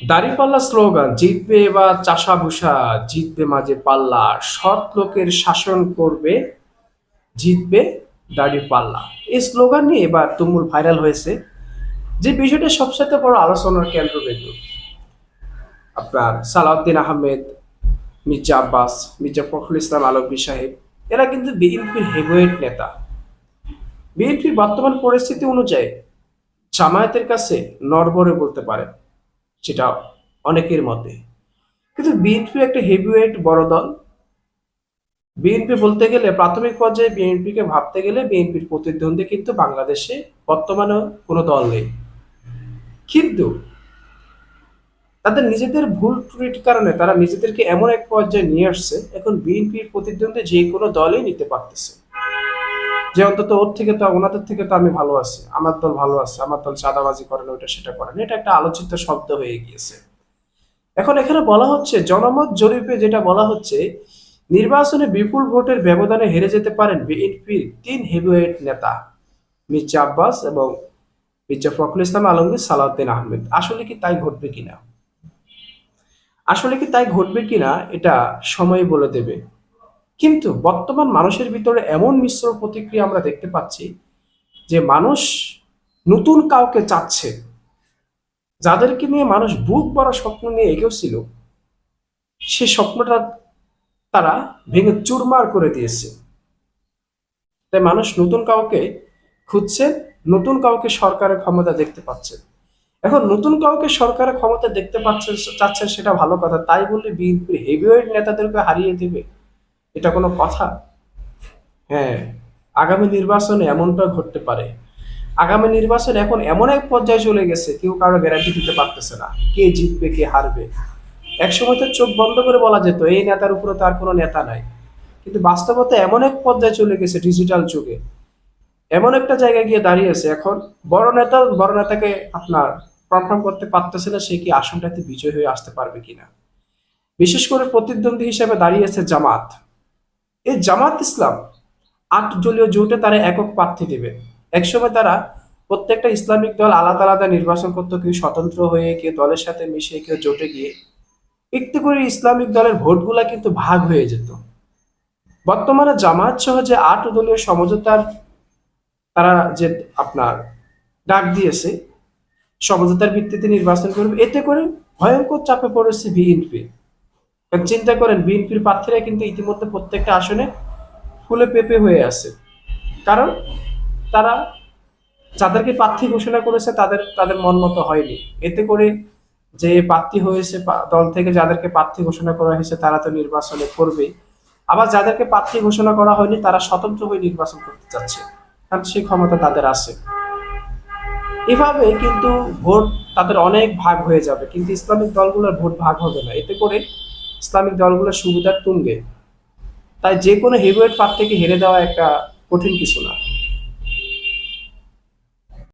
দাঁড়িপাল্লা স্লোগান, জিতবে এবার চাষাভূষা, জিতবে মাঝে পাল্লা। সৎ লোকের শাসন করবে, জিতবে দাঁড়িপাল্লা। এই স্লোগান নিয়ে এবার তুমুল ভাইরাল হয়েছে, যে বিষয়টা সবসাথে বড় আলোচনার কেন্দ্রবিন্দু। আপনার সালাউদ্দিন আহমেদ, মির্জা আব্বাস, মির্জা ফখরুল ইসলাম আলমগীর সাহেব, এরা কিন্তু বিএনপির হেভিওয়েট নেতা। বিএনপির বর্তমান পরিস্থিতি অনুযায়ী জামায়াতের কাছে নরবরে বলতে পারেন। সেটা অনেকের মতে। কিন্তু বিএনপি একটা হেভিওয়েট বড় দল। বিএনপি বলতে গেলে প্রাথমিক পর্যায়ে বিএনপিকে ভাবতে গেলে বিএনপির প্রতিদ্বন্দ্বী কিন্তু বাংলাদেশে বর্তমানে কোনো দল নেই। কিন্তু তাদের নিজেদের ভুল ত্রুটির কারণে তারা নিজেদেরকে এমন এক পর্যায়ে নিয়ে আসছে, এখন বিএনপির প্রতিদ্বন্দ্বী যে কোনো দলই নিতে পারতেছে। যে অন্তত ওর থেকে তো, ওনাদের থেকে তো আমি ভালো আছি। আমার দল ভালো আছে, আমার দল চাঁদাবাজি করে না, ওইটা সেটা করে না। এটা একটা আলোচিত শব্দ হয়ে গিয়েছে। এখন এখানে বলা হচ্ছে, জনমত জরিপে যেটা বলা হচ্ছে, নির্বাচনে বিপুল ভোটের ব্যবধানে হেরে যেতে পারেন বিএনপির তিন হেভিওয়েট নেতা, মির্জা আব্বাস এবং মির্জা ফখরুল ইসলাম আলমগীর সালাউদ্দিন আহমেদ। আসলে কি তাই ঘটবে কিনা? আসলে কি তাই ঘটবে কিনা, এটা সময় বলে দেবে। কিন্তু বর্তমান মানুষের ভিতরে এমন মিশ্র প্রতিক্রিয়া আমরা দেখতে পাচ্ছি যে মানুষ নতুন কাউকে চাচ্ছে। যাদেরকে নিয়ে মানুষ বুক বড় স্বপ্ন নিয়ে এগেছিল, সে স্বপ্নটা তারা ভেঙে চুরমার করে দিয়েছে। তাই মানুষ নতুন কাউকে খুঁজছে, নতুন কাউকে সরকারের ক্ষমতা দেখতে পাচ্ছে। এখন নতুন কাউকে সরকারের ক্ষমতা দেখতে পাচ্ছে, চাচ্ছে সেটা ভালো কথা, তাই বলে বিএনপির হেভিওয়েট নেতাদেরকে হারিয়ে দেবে। এটা কোনো কথা? হ্যাঁ আগামী নির্বাচনে এমনটা ঘটতে পারে। আগামী নির্বাচন এখন এমন এক পর্যায়ে চলে গেছে, কেউ কারও গ্যারান্টি দিতে পারতেছে না। কে জিতবে, কে হারবে? একসময় তো চোখ বন্ধ করে বলা যেত, এই নেতার উপরে তার কোনো নেতা নাই। কিন্তু বাস্তবতা এমন এক পর্যায়ে চলে গেছে ডিজিটাল যুগে। এমন একটা জায়গায় গিয়ে দাঁড়িয়েছে এখন। বড় নেতা, বড় নেতাকে আপনার কনফার্ম করতে পারতেছে না, সে কি আসনটাতে বিজয় হয়ে আসতে পারবে কিনা? বিশেষ করে প্রতিদ্বন্দ্বী হিসেবে দাঁড়িয়েছে জামাত। এই জামাত ইসলাম আট দলীয় জোটে তারা একক প্রার্থী দেবে। একসময় তারা প্রত্যেকটা ইসলামিক দল আলাদা আলাদা নির্বাচন করতো, কেউ স্বতন্ত্র হয়ে, কেউ দলের সাথে মিশে, কেউ জোটে গিয়ে। একটু করে ইসলামিক দলের ভোটগুলা কিন্তু ভাগ হয়ে যেত। বর্তমানে জামাত সহ যে আট দলীয় সমঝোতার তারা যে আপনার ডাক দিয়েছে, সমঝোতার ভিত্তিতে নির্বাচন করবে, এতে করে ভয়ঙ্কর চাপে পড়েছে বিএনপি। চিন্তা করেন, বিএনপির প্রার্থীরা কিন্তু ইতিমধ্যে প্রত্যেকটা আসনে ফুলে পেপে হয়ে আছে। কারণ তারা যাদেরকে প্রার্থী ঘোষণা করেছে, তাদের তাদের মন মতো হয়নি। এতে করে যে প্রার্থী হয়েছে দল থেকে যাদেরকে প্রার্থী ঘোষণা করা হয়েছে, তারা তো নির্বাচনে করবে আবার যাদেরকে প্রার্থী ঘোষণা করা হয়নি, তারা স্বতন্ত্র হয়ে নির্বাচন করতে চাচ্ছে। কারণ সেই ক্ষমতা তাদের আছে। এভাবে কিন্তু ভোট তাদের অনেক ভাগ হয়ে যাবে, কিন্তু ইসলামিক দলগুলোর ভোট ভাগ হবে না। এতে করে ইসলামিক দলগুলোর সুবিধার তুঙ্গে। তাই যে কোনো হেভিওয়েট থেকে হেরে দেওয়া একটা কঠিন কিছু না।